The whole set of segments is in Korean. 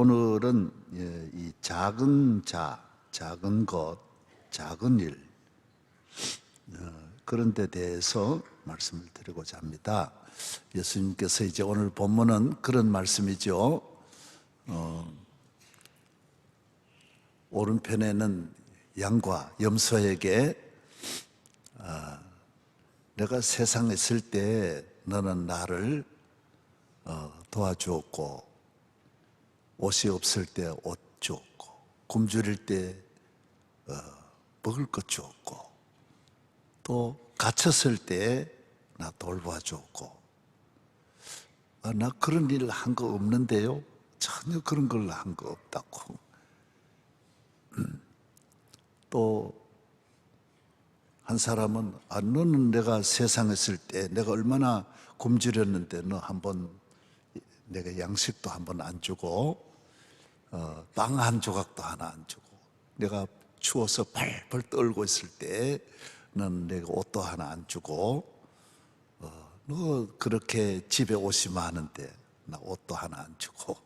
오늘은 예, 이 작은 자, 작은 것, 작은 일 어, 그런 데 대해서 말씀을 드리고자 합니다. 예수님께서 이제 오늘 본문은 그런 말씀이죠. 어, 오른편에는 양과 염소에게 아, 내가 세상에 있을 때 너는 나를 어, 도와주었고 옷이 없을 때 옷 주었고 굶주릴 때 어, 먹을 것 주었고 또 갇혔을 때 나 돌봐주었고. 아, 나 그런 일 한 거 없는데요. 전혀 그런 걸 한 거 없다고. 음, 또한 사람은 아 너는 내가 세상에 있을 때 내가 얼마나 굶주렸는데 너 한번 내가 양식도 한번 안 주고 어, 빵 한 조각도 하나 안 주고 내가 추워서 팔팔 떨고 있을 때넌 내가 옷도 하나 안 주고 어, 너 그렇게 집에 옷이 많은데 나 옷도 하나 안 주고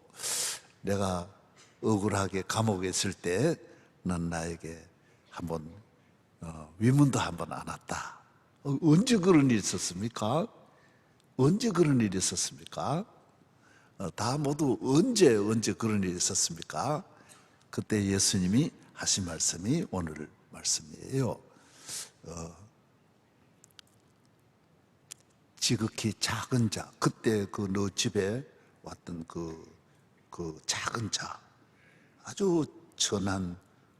내가 억울하게 감옥에 있을 때넌 나에게 한번 어, 위문도 한번 안 왔다. 어, 언제 그런 일이 있었습니까? 언제 그런 일이 있었습니까? 어, 다 모두 언제 언제 그런 일이 있었습니까? 그때 예수님이 하신 말씀이 오늘 말씀이에요. 어, 지극히 작은 자, 그때 그 너 집에 왔던 그, 그 작은 자, 아주 천한,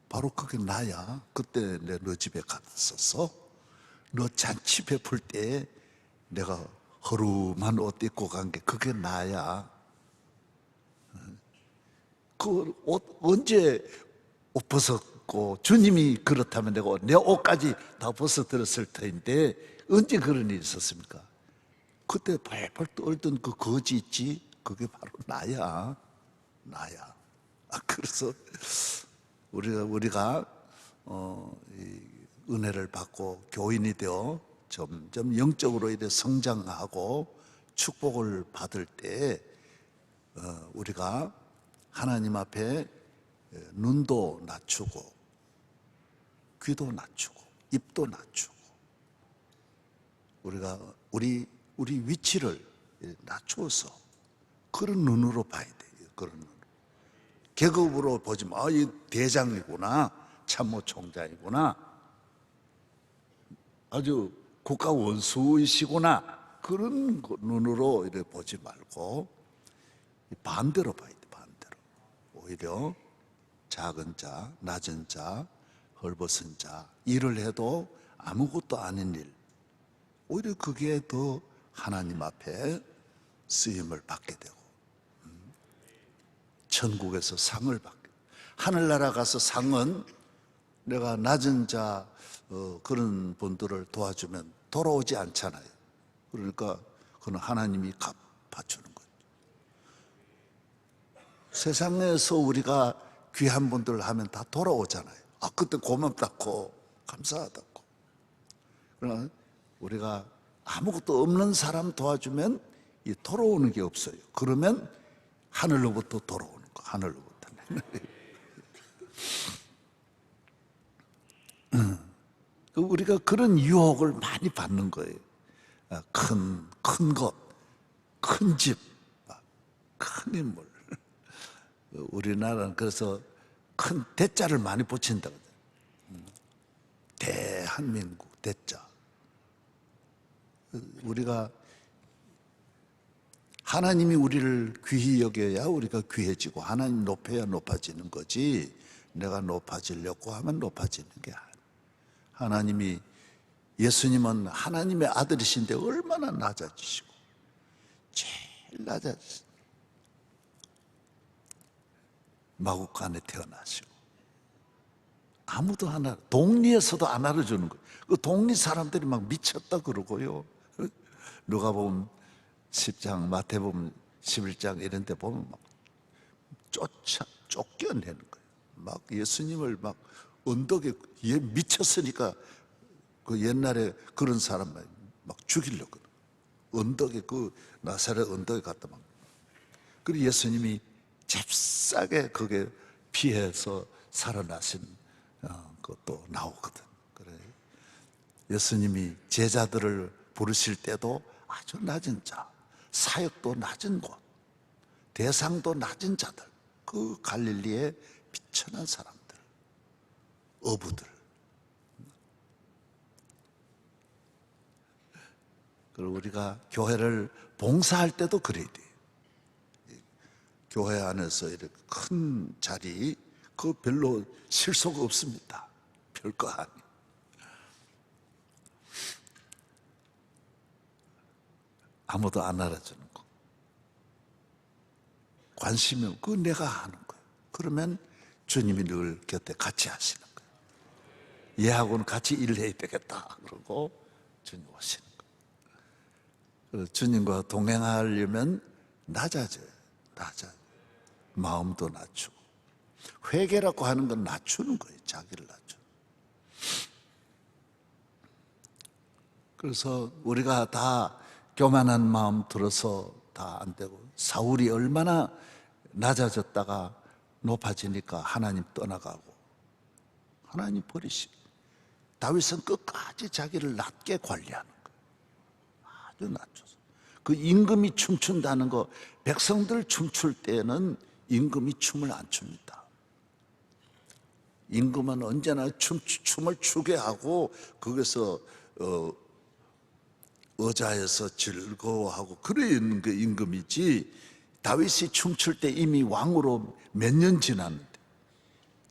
바로 그게 나야. 그때 내 너 집에 갔었어. 너 잔치 베풀 때 내가 허름한 옷 입고 간 게 그게 나야. 그 옷 언제 옷 벗었고 주님이 그렇다면 내가 내 옷까지 다 벗어들었을 터인데 언제 그런 일이 있었습니까? 그때 발발 떨던 그 거지 있지? 그게 바로 나야. 나야. 아 그래서 우리가 우리가 어, 이 은혜를 받고 교인이 되어 점점 영적으로 이래 성장하고 축복을 받을 때 어, 우리가 하나님 앞에 눈도 낮추고 귀도 낮추고 입도 낮추고 우리가 우리 우리 위치를 낮추어서 그런 눈으로 봐야 돼요. 그런 눈. 계급으로 보지 마. 아, 이 대장이구나. 참모총장이구나. 아주 국가 원수이시구나. 그런 거- 눈으로 이렇게 보지 말고 반대로 봐야 돼. 오히려 작은 자, 낮은 자, 헐벗은 자, 일을 해도 아무것도 아닌 일. 오히려 그게 더 하나님 앞에 쓰임을 받게 되고, 음, 천국에서 상을 받게. 하늘나라 가서 상은 내가 낮은 자, 어, 그런 분들을 도와주면 돌아오지 않잖아요. 그러니까 그는 하나님이 갚아주는. 세상에서 우리가 귀한 분들 하면 다 돌아오잖아요. 아, 그때 고맙다고, 감사하다고. 그러나 우리가 아무것도 없는 사람 도와주면 이 돌아오는 게 없어요. 그러면 하늘로부터 돌아오는 거, 하늘로부터. 그 우리가 그런 유혹을 많이 받는 거예요. 아, 큰, 큰 것, 큰 집, 아, 큰 인물. 우리나라는 그래서 큰 대자를 많이 붙인다거든. 대한민국 대자. 우리가 하나님이 우리를 귀히 여겨야 우리가 귀해지고 하나님 높여야 높아지는 거지. 내가 높아지려고 하면 높아지는 게 아니야. 하나님이 예수님은 하나님의 아들이신데 얼마나 낮아지시고 제일 낮아지시 마국간에 태어나시고 아무도 하나 동리에서도 안 알아주는 거예요. 그 동리 사람들이 막 미쳤다 그러고요. 누가 보면 10장, 마태복음 11장 이런 데 보면 막 쫓아 쫓겨내는 거예요. 막 예수님을 막 언덕에 얘 미쳤으니까 그 옛날에 그런 사람 막 죽이려고 언덕에 그 나사렛 언덕에 갔다 막 그리고 예수님이 잽싸게 그게 피해서 살아나신 어, 것도 나오거든. 그래. 예수님이 제자들을 부르실 때도 아주 낮은 자, 사역도 낮은 곳, 대상도 낮은 자들, 그 갈릴리의 비천한 사람들, 어부들. 그리고 우리가 교회를 봉사할 때도 그래야 돼. 교회 안에서 이렇게 큰 자리, 그 별로 실속 없습니다. 별거 아니. 아무도 안 알아주는 거. 관심이 없고 내가 하는 거예요. 그러면 주님이 늘 곁에 같이 하시는 거예요. 얘하고는 같이 일을 해야 되겠다. 그러고 주님 오시는 거예요. 주님과 동행하려면 낮아져요. 낮아. 마음도 낮추고. 회개라고 하는 건 낮추는 거예요. 자기를 낮추. 그래서 우리가 다 교만한 마음 들어서 다 안 되고 사울이 얼마나 낮아졌다가 높아지니까 하나님 떠나가고 하나님 버리시. 다윗은 끝까지 자기를 낮게 관리하는 거예요. 아주 낮춰서. 그 임금이 춤춘다는 거 백성들 춤출 때는 임금이 춤을 안 춥니다. 임금은 언제나 춤, 춤을 추게 하고 거기서 어, 의자에서 즐거워하고 그래 있는 게 임금이지 다윗이 춤출 때 이미 왕으로 몇 년 지났는데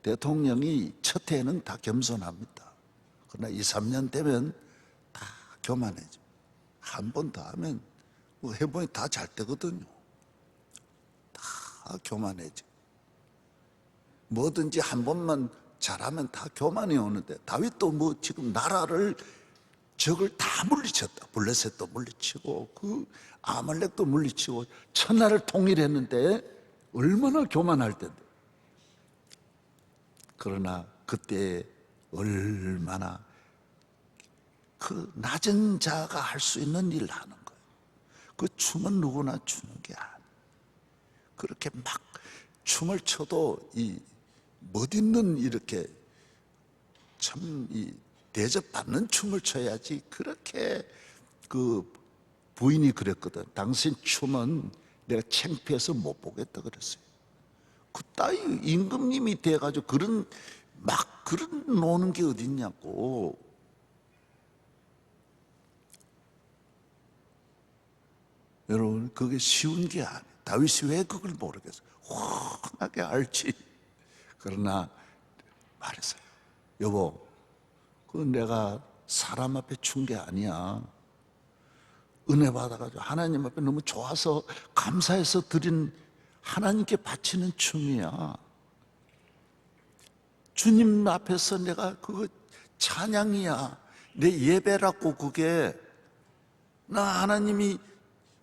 대통령이 첫 해는 다 겸손합니다. 그러나 2, 3년 되면 다 교만해져. 한 번 더 하면 뭐 해보니 다 잘 되거든요. 다 교만해져. 뭐든지 한 번만 잘하면 다 교만이 오는데 다윗도 뭐 지금 나라를 적을 다 물리쳤다. 블레셋도 물리치고 그 아말렉도 물리치고 천하를 통일했는데 얼마나 교만할 텐데. 그러나 그때 얼마나 그 낮은 자가 할 수 있는 일을 하는 거예요. 그 춤은 누구나 추는 게 아니에요. 그렇게 막 춤을 춰도 이 멋있는 이렇게 참 이 대접받는 춤을 춰야지 그렇게 그 부인이 그랬거든. 당신 춤은 내가 창피해서 못 보겠다 그랬어요. 그 따위 임금님이 돼가지고 그런 막 그런 노는 게 어딨냐고. 여러분 그게 쉬운 게 아니에요. 다윗이 왜 그걸 모르겠어요? 훤하게 알지. 그러나 말했어요. 여보, 그 내가 사람 앞에 춘게 아니야. 은혜 받아가지고 하나님 앞에 너무 좋아서 감사해서 드린 하나님께 바치는 춤이야. 주님 앞에서 내가 그거 찬양이야. 내 예배라고 그게 나 하나님이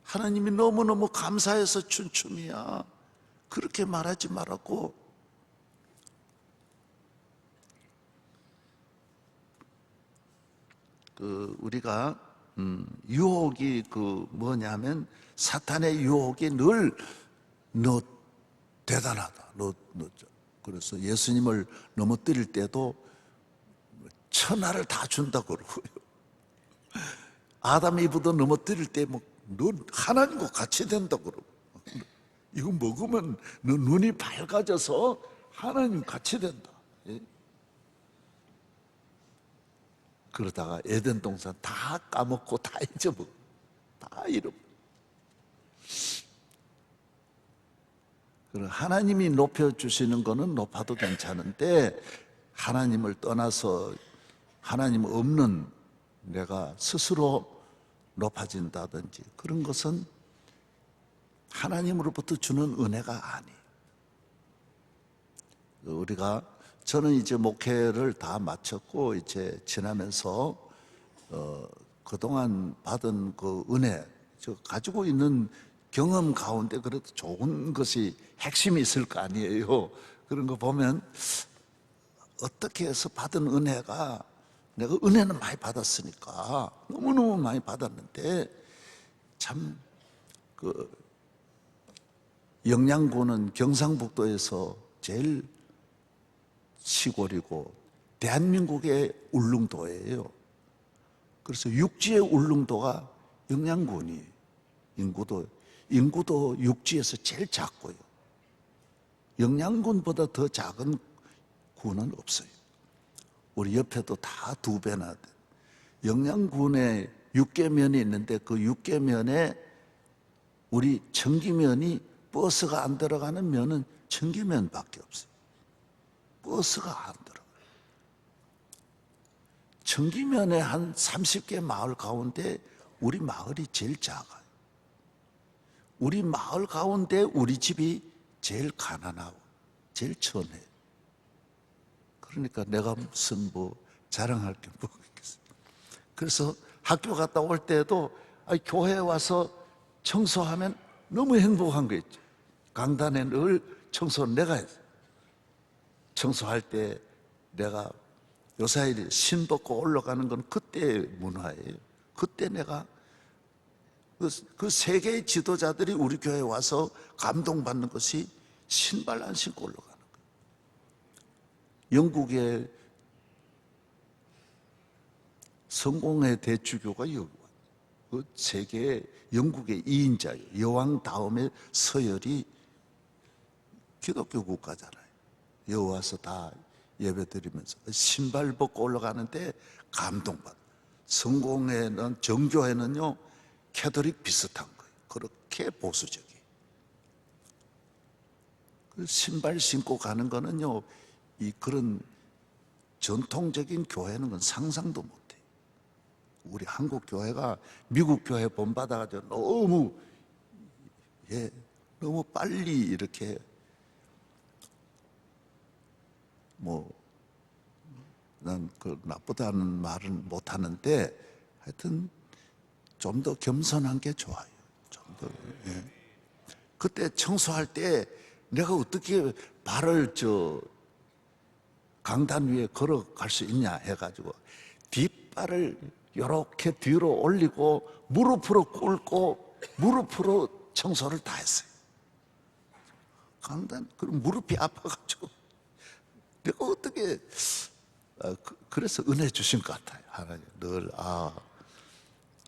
하나님이 너무너무 감사해서 춘 춤이야. 그렇게 말하지 말라고. 그 우리가 음, 유혹이 그 뭐냐면 사탄의 유혹이 늘 너 대단하다. 너, 너 그래서 예수님을 넘어뜨릴 때도 천하를 다 준다 그러고요. 아담 이브도 넘어뜨릴 때 뭐 너 하나님과 같이 된다 그러고 이거 먹으면 너 눈이 밝아져서 하나님 같이 된다. 예? 그러다가 에덴 동산 다 까먹고 다 잊어먹어. 다 잃어. 그럼 하나님이 높여 주시는 거는 높아도 괜찮은데 하나님을 떠나서 하나님 없는 내가 스스로 높아진다든지 그런 것은 하나님으로부터 주는 은혜가 아니에요. 우리가 저는 이제 목회를 다 마쳤고 이제 지나면서 어, 그동안 받은 그 은혜, 저 가지고 있는 경험 가운데 그래도 좋은 것이 핵심이 있을 거 아니에요. 그런 거 보면 어떻게 해서 받은 은혜가 내가 은혜는 많이 받았으니까 너무너무 많이 받았는데 참 그 영양군은 경상북도에서 제일 시골이고 대한민국의 울릉도예요. 그래서 육지의 울릉도가 영양군이 인구도 인구도 육지에서 제일 작고요. 영양군보다 더 작은 군은 없어요. 우리 옆에도 다 두 배나 돼. 영양군에 육계면이 있는데 그 육계면에 우리 청기면이 버스가 안 들어가는 면은 청기면밖에 없어요. 버스가 안 들어가요. 청기면에 한 30개 마을 가운데 우리 마을이 제일 작아요. 우리 마을 가운데 우리 집이 제일 가난하고 제일 천해. 그러니까 내가 무슨 뭐 자랑할 게뭐 있겠어. 그래서 학교 갔다 올 때도 아니, 교회에 와서 청소하면 너무 행복한 거 있죠. 강단에 늘 청소는 내가 했어. 청소할 때 내가 요사일이 신 벗고 올라가는 건 그때 문화예요. 그때 내가 그, 그 세계의 지도자들이 우리 교회에 와서 감동받는 것이 신발 안 신고 거예요. 영국의 성공의 대주교가 여기. 그 세계 영국의 2인자예요. 여왕 다음에 서열이 기독교 국가잖아요. 여기 와서 다 예배드리면서 신발 벗고 올라가는데 감동받아. 성공회는 정교회는요 캐도릭 비슷한 거예요. 그렇게 보수적이에요. 그 신발 신고 가는 거는요 이 그런 전통적인 교회는 건 상상도 못해. 우리 한국 교회가 미국 교회 본받아가지고 너무 예 너무 빨리 이렇게 뭐, 난 그 나쁘다는 말은 못 하는데 하여튼 좀 더 겸손한 게 좋아요. 좀 더. 예. 그때 청소할 때 내가 어떻게 발을 저 강단 위에 걸어갈 수 있냐 해가지고 뒷발을 이렇게 뒤로 올리고 무릎으로 꿇고 무릎으로 청소를 다 했어요. 강단, 그럼 무릎이 아파가지고 내가 어떻게 아, 그- 그래서 은혜 주신 것 같아요. 하나님 늘 아,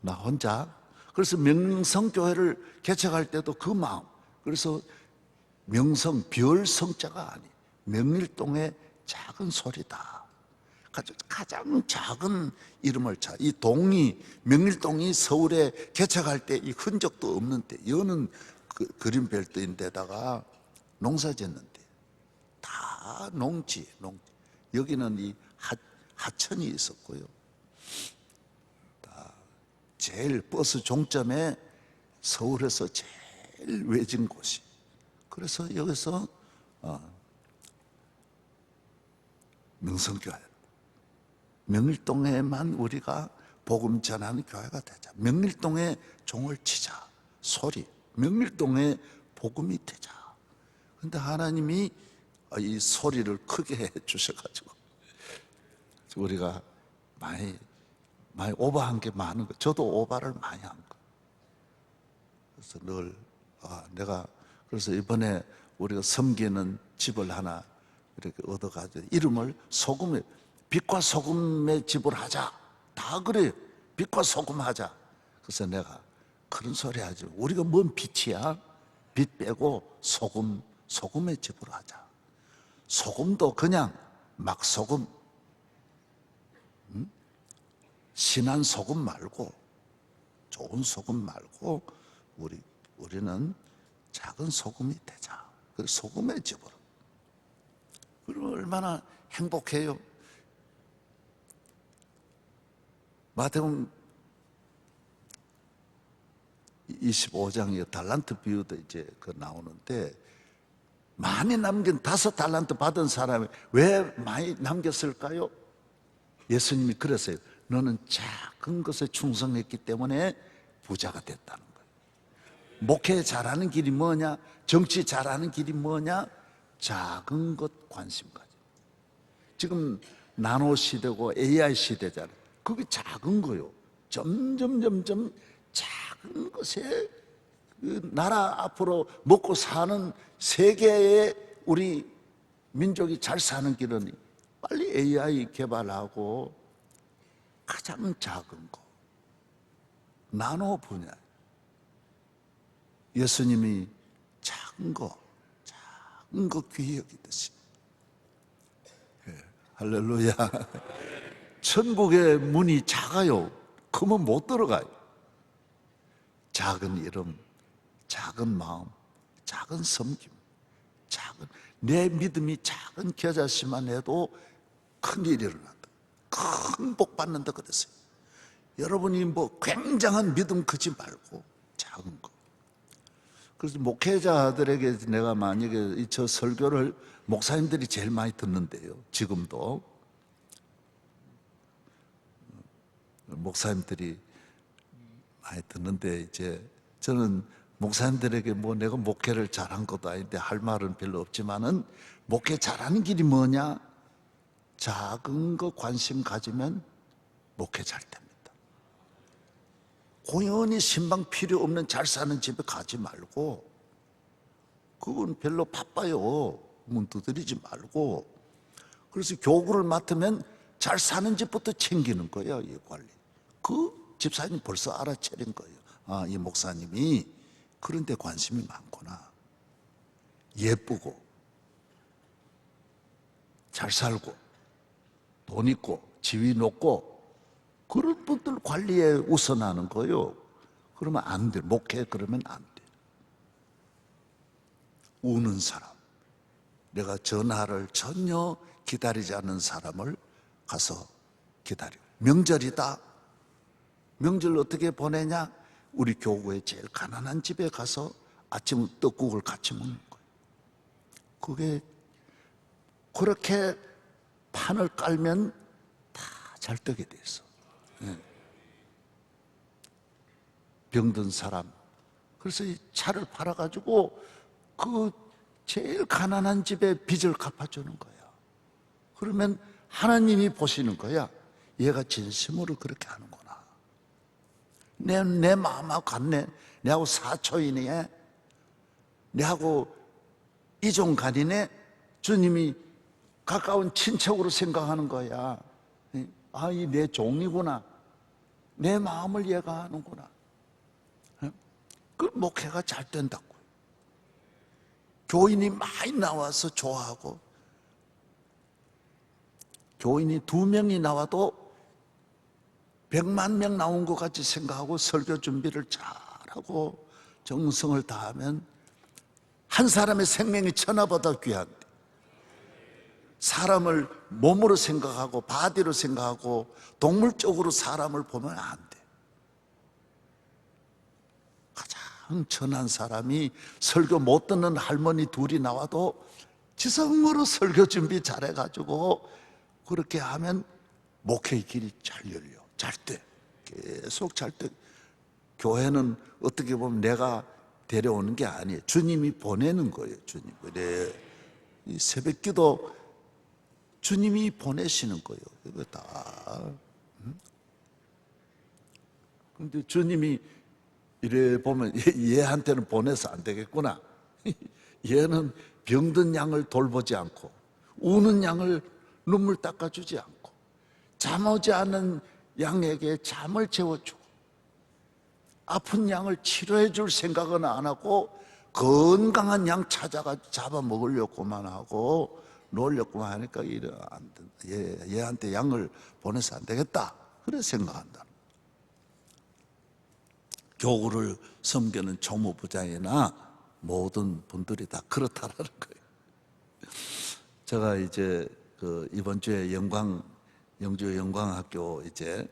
나 혼자 그래서 명성 교회를 개척할 때도 그 마음. 그래서 명성 별 성자가 아니 명일동의 작은 소리다. 가장- 작은 이름을 차. 이 동이 명일동이 서울에 개척할 때 이 흔적도 없는데 여는 그 그린벨트인데다가 농사 짓는데 다 농지, 농지. 여기는 이 하, 하천이 있었고요. 다 제일 버스 종점에 서울에서 제일 외진 곳이. 그래서 여기서 어, 명성교회, 명일동에만 우리가 복음 전하는 교회가 되자. 명일동에 종을 치자. 소리. 명일동에 복음이 되자. 근데 하나님이 이 소리를 크게 해 주셔가지고 우리가 많이 많이 오버한 게 많은 거. 저도 오바를 많이 한 거. 그래서 늘 아, 내가 그래서 이번에 우리가 섬기는 집을 하나 이렇게 얻어가지고 이름을 소금에 빛과 소금의 집을 하자. 다 그래요. 빛과 소금 하자. 그래서 내가 그런 소리 하지. 마. 우리가 뭔 빛이야? 빛 빼고 소금 소금의 집으로 하자. 소금도 그냥 막 소금, 음? 신한 소금 말고 좋은 소금 말고 우리 우리는 작은 소금이 되자. 그 소금의 집으로. 그럼 얼마나 행복해요. 마태복음 25장에 달란트 비유도 이제 그 나오는데 많이 남긴 다섯 달란트 받은 사람이 왜 많이 남겼을까요? 예수님이 그랬어요. 너는 작은 것에 충성했기 때문에 부자가 됐다는 거예요. 목회 잘하는 길이 뭐냐? 정치 잘하는 길이 뭐냐? 작은 것 관심 가져. 지금 나노 시대고 AI 시대잖아요. 그게 작은 거요. 점점 점점 작은 것에 그 나라 앞으로 먹고 사는 세계의 우리 민족이 잘 사는 길은 빨리 AI 개발하고 가장 작은 거 나노 분야 예수님이 작은 거 작은 거 귀히 여기듯이 예, 할렐루야. 천국의 문이 작아요. 크면 못 들어가요. 작은 이름 작은 마음 작은 섬김 작은 내 믿음이 작은 겨자씨만 해도 큰 일이 일어난다. 큰 복 받는다 그랬어요. 여러분이 뭐 굉장한 믿음 크지 말고 작은 거 그래서 목회자들에게 내가 만약에 이저 설교를 목사님들이 제일 많이 듣는데요. 지금도 목사님들이 많이 듣는데 이제 저는 목사님들에게 뭐 내가 목회를 잘한 것도 아닌데 할 말은 별로 없지만은 목회 잘하는 길이 뭐냐? 작은 거 관심 가지면 목회 잘 됩니다. 고연히 신방 필요 없는 잘 사는 집에 가지 말고 그건 별로 바빠요. 문 두드리지 말고 그래서 교구를 맡으면 잘 사는 집부터 챙기는 거예요. 이 관리. 그 집사님 벌써 알아차린 거예요. 아, 이 목사님이 그런 데 관심이 많구나. 예쁘고 잘 살고 돈 있고 지위 높고 그런 분들 관리에 우선하는 거요. 그러면 안 돼. 목회 그러면 안 돼. 우는 사람. 내가 전화를 전혀 기다리지 않는 사람을 가서 기다려. 명절이다. 명절 어떻게 보내냐? 우리 교구의 제일 가난한 집에 가서 아침 떡국을 같이 먹는 거예요. 그게 그렇게 판을 깔면 다 잘 뜨게 돼 있어. 병든 사람. 그래서 이 차를 팔아가지고 그 제일 가난한 집에 빚을 갚아주는 거야. 그러면 하나님이 보시는 거야. 얘가 진심으로 그렇게 하는구나. 내, 내 마음하고 같네. 내하고 사초이네. 내하고 이종간이네. 주님이 가까운 친척으로 생각하는 거야. 아, 이 내 종이구나. 내 마음을 얘가 하는구나. 그 목회가 잘 된다고. 교인이 많이 나와서 좋아하고, 교인이 두 명이 나와도 백만 명 나온 것 같이 생각하고 설교 준비를 잘하고 정성을 다하면 한 사람의 생명이 천하보다 귀한데 사람을 몸으로 생각하고 바디로 생각하고 동물적으로 사람을 보면 안 돼. 가장 천한 사람이 설교 못 듣는 할머니 둘이 나와도 지성으로 설교 준비 잘해가지고 그렇게 하면 목회의 길이 잘 열려. 잘 돼. 계속 잘 돼. 교회는 어떻게 보면 내가 데려오는 게 아니에요. 주님이 보내는 거예요. 주님. 그래. 이 새벽 기도 주님이 보내시는 거예요. 이거 다. 응? 근데 주님이 이래 보면 얘- 얘한테는 보내서 안 되겠구나. 얘는 병든 양을 돌보지 않고 우는 양을 눈물 닦아주지 않고 잠 오지 않는 양에게 잠을 채워주고 아픈 양을 치료해 줄 생각은 안 하고 건강한 양 찾아가 잡아 먹으려고만 하고 놀려고만 하니까 이래 안. 얘, 얘한테 양을 보내서 안 되겠다. 그래 생각한다. 교구를 섬기는 조무부장이나 모든 분들이 다 그렇다라는 거예요. 제가 이제 그 이번 주에 영광 영주 영광학교 이제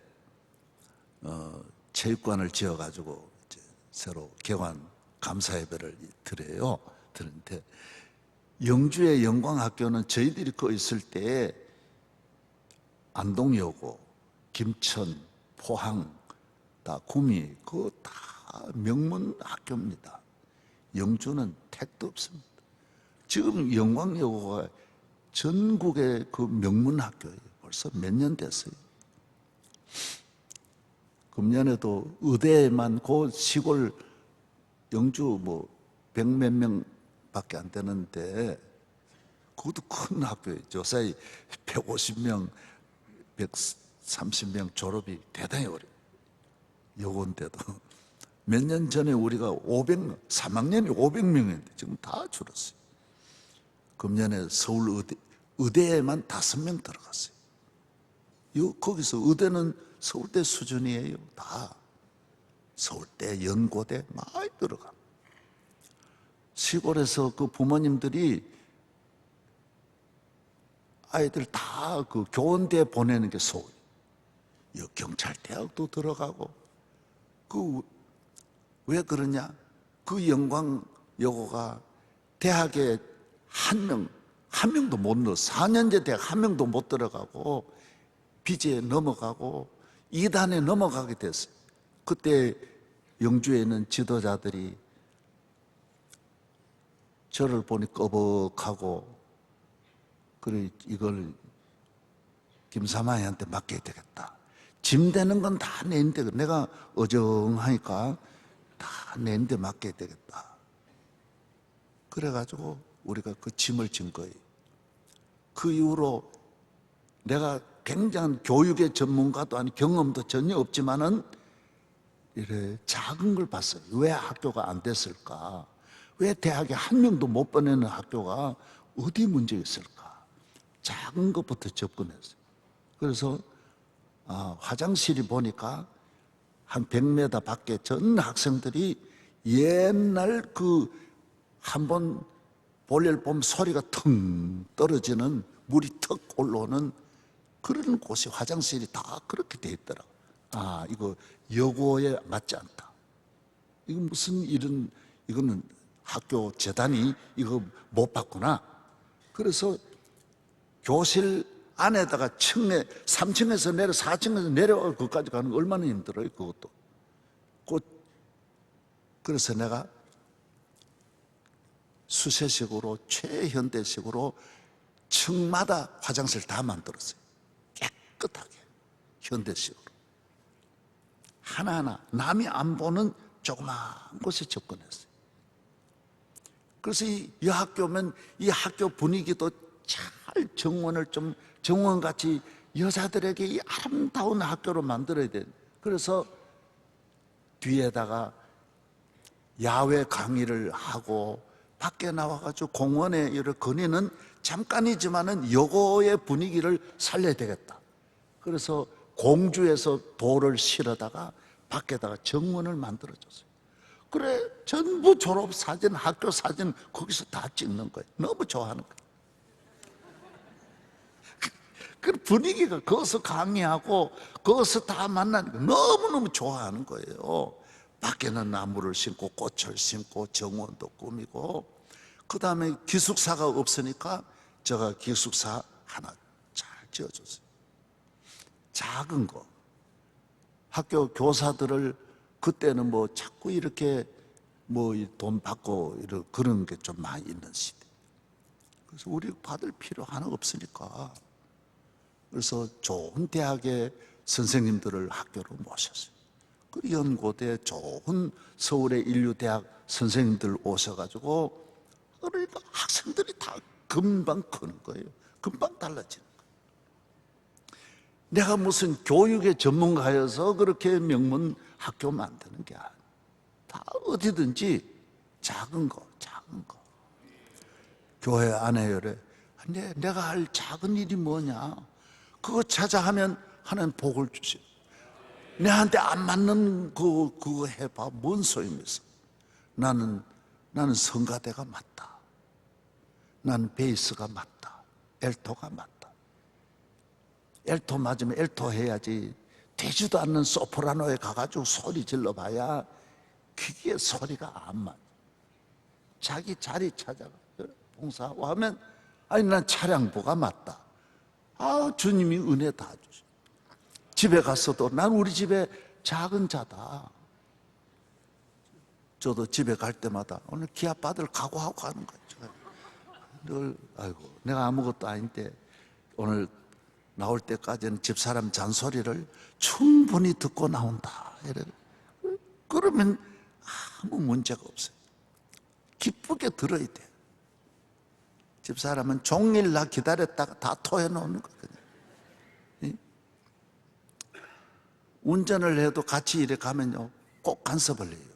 어, 체육관을 지어가지고 이제 새로 개관 감사 예배를 드려요. 드는데 영주의 영광학교는 저희들이 거 있을 때 안동여고, 김천, 포항, 다 구미 그거 다 명문 학교입니다. 영주는 택도 없습니다. 지금 영광여고가 전국의 그 명문 학교예요. 벌써 몇 년 됐어요. 금년에도 의대만 그 시골 영주 뭐 백 몇 명 밖에 안 되는데 그것도 큰 학교예요. 조사이 150명, 130명 졸업이 대단히 어려워요. 요건데도 몇 년 전에 우리가 500명, 3학년이 500명인데 지금 다 줄었어요. 금년에 서울 의대, 의대에만 다섯 명 들어갔어요. 요, 거기서 의대는 서울대 수준이에요. 다. 서울대, 연고대 많이 들어가. 시골에서 그 부모님들이 아이들 다 그 교원대 보내는 게 소원. 여 경찰 대학도 들어가고 그 왜 그러냐? 그 영광 여고가 대학에 한 명, 한 명도 못 넣어. 4년제 대학 한 명도 못 들어가고 비제에 넘어가고 이단에 넘어가게 됐어요. 그때 영주에 있는 지도자들이 저를 보니 꺼벅하고 그래 이걸 김사마이한테 맡겨야 되겠다. 짐 되는 건 다 내인데 내가 어정하니까 다 내인데 맡겨야 되겠다. 그래가지고 우리가 그 짐을 진 거예요. 그 이후로 내가 굉장한 교육의 전문가도 아니 경험도 전혀 없지만은 이래 작은 걸 봤어요. 왜 학교가 안 됐을까? 왜 대학에 한 명도 못 보내는 학교가 어디 문제 있을까? 작은 것부터 접근했어요. 그래서 아, 화장실이 보니까 한 100m 밖에 전 학생들이 옛날 그 한 번 볼일 보면 소리가 腾떨어지는 물이 턱 올라오는 그런 곳이 화장실이 다 그렇게 돼 있더라. 아, 이거 여고에 맞지 않다. 이거 무슨 이런 이거는 학교 재단이 이거 못 봤구나. 그래서 교실 안에다가 층에 3층에서 내려 4층에서 내려가 거기까지 가는 거 얼마나 힘들어요, 그것도. 그 그래서 내가 수세식으로 최현대식으로 층마다 화장실 다 만들었어요. 깨끗하게 현대식으로 하나하나 남이 안 보는 조그만 곳에 접근했어요. 그래서 이, 이 학교면 이 학교 분위기도 잘 정원을 좀 정원같이 여자들에게 이 아름다운 학교로 만들어야 돼. 그래서 뒤에다가 야외 강의를 하고 밖에 나와가지고 공원에 이를 거니는 잠깐이지만은 여고의 분위기를 살려야 되겠다. 그래서 공주에서 돌을 실어다가 밖에다가 정원을 만들어줬어요. 그래 전부 졸업 사진, 학교 사진 거기서 다 찍는 거예요. 너무 좋아하는 거예요. 그 분위기가 거기서 강의하고 거기서 다 만나니까 너무너무 좋아하는 거예요. 밖에는 나무를 심고 꽃을 심고 정원도 꾸미고 그 다음에 기숙사가 없으니까 제가 기숙사 하나 잘 지어줬어요. 작은 거. 학교 교사들을 그때는 뭐 자꾸 이렇게 뭐 돈 받고 이런 그런 게 좀 많이 있는 시대. 그래서 우리 받을 필요 하나 없으니까. 그래서 좋은 대학의 선생님들을 학교로 모셨어요. 그 연고대 좋은 서울의 인류대학 선생님들 오셔가지고 그러니까 학생들이 다 금방 크는 거예요. 금방 달라지는 거예요. 내가 무슨 교육의 전문가여서 그렇게 명문 학교 만드는 게 아니야. 다 어디든지 작은 거, 작은 거. 교회 안에 요래. 내, 내가 할 작은 일이 뭐냐? 그거 찾아 하면 하나님 복을 주시. 내한테 안 맞는 그, 그거 해봐. 뭔 소용있어? 나는, 나는 성가대가 맞다. 나는 베이스가 맞다. 엘토가 맞다. 엘토 맞으면 엘토 해야지. 되지도 않는 소프라노에 가가지고 소리 질러봐야 그게 소리가 안 맞아. 자기 자리 찾아가. 봉사하고 하면, 아니, 난 차량부가 맞다. 아, 주님이 은혜 다 주셔. 집에 갔어도 난 우리 집에 작은 자다. 저도 집에 갈 때마다 오늘 기합 받을 각오하고 가는 거죠. 늘, 아이고, 내가 아무것도 아닌데 오늘 나올 때까지는 집사람 잔소리를 충분히 듣고 나온다. 이래. 그러면 아무 문제가 없어요. 기쁘게 들어야 돼. 집사람은 종일 나 기다렸다가 다 토해놓는 거거든요. 이? 운전을 해도 같이 이래 가면요, 꼭 간섭을 해요.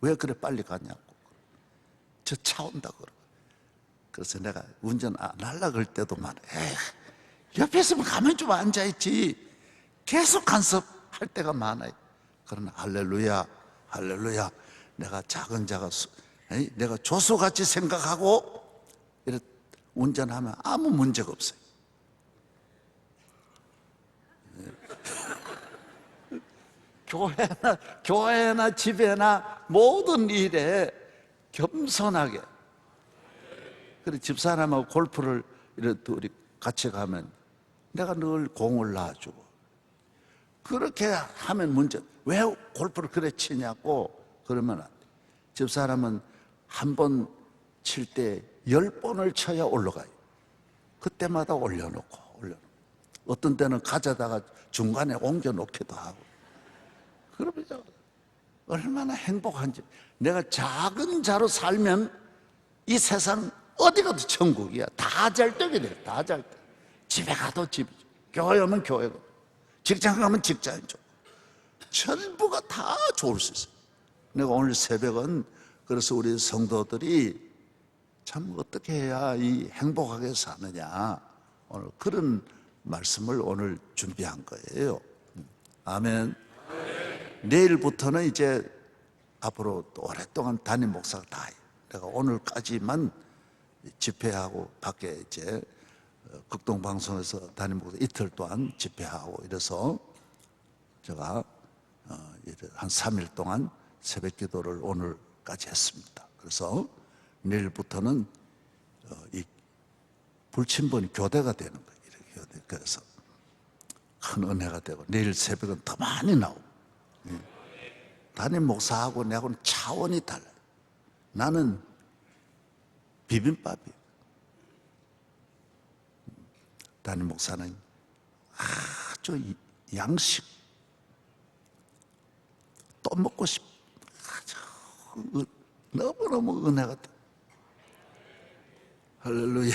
왜 그래 빨리 가냐고. 저 차 온다고 그러고. 그래서 내가 운전 안 하려고 할 때도 많아. 에이, 옆에 있으면 가면 좀 앉아있지. 계속 간섭할 때가 많아요. 그러나 할렐루야, 할렐루야. 내가 작은 자가, 내가 조수같이 생각하고 이래 운전하면 아무 문제가 없어요. 교회나 교회나 집에나 모든 일에 겸손하게. 그래 집사람하고 골프를 이렇게 우리 같이 가면 내가 늘 공을 놔주고 그렇게 하면 문제. 왜 골프를 그래 치냐고 그러면 안 돼. 집사람은 한 번 칠 때 열 번을 쳐야 올라가요. 그때마다 올려놓고 올려놓고 어떤 때는 가져다가 중간에 옮겨놓기도 하고 그러면 얼마나 행복한지 내가 작은 자로 살면 이 세상 어디 가도 천국이야 다 잘 되게 돼 다 잘 돼. 집에 가도 집이죠 교회 오면 교회고 직장 가면 직장이죠 전부가 다 좋을 수 있어요 내가 오늘 새벽은 그래서 우리 성도들이 참 어떻게 해야 이 행복하게 사느냐 오늘 그런 말씀을 오늘 준비한 거예요. 아멘. 내일부터는 이제 앞으로 또 오랫동안 담임 목사가 다 해요. 내가 오늘까지만 집회하고 밖에 이제 어, 극동 방송에서 목사 이틀 동안 집회하고 이래서 제가 어, 한 3일 동안 새벽 기도를 오늘까지 했습니다. 그래서 내일부터는 어, 이 불침번이 교대가 되는 거예요. 이렇게. 그래서 큰 은혜가 되고 내일 새벽은 더 많이 나오고 예. 담임 목사하고 내하고는 차원이 달라요. 나는 비빔밥이에요. 담임 목사는 아주 이- 양식 또 먹고 싶 아주 은- 너무너무 은혜가 돼. 할렐루야.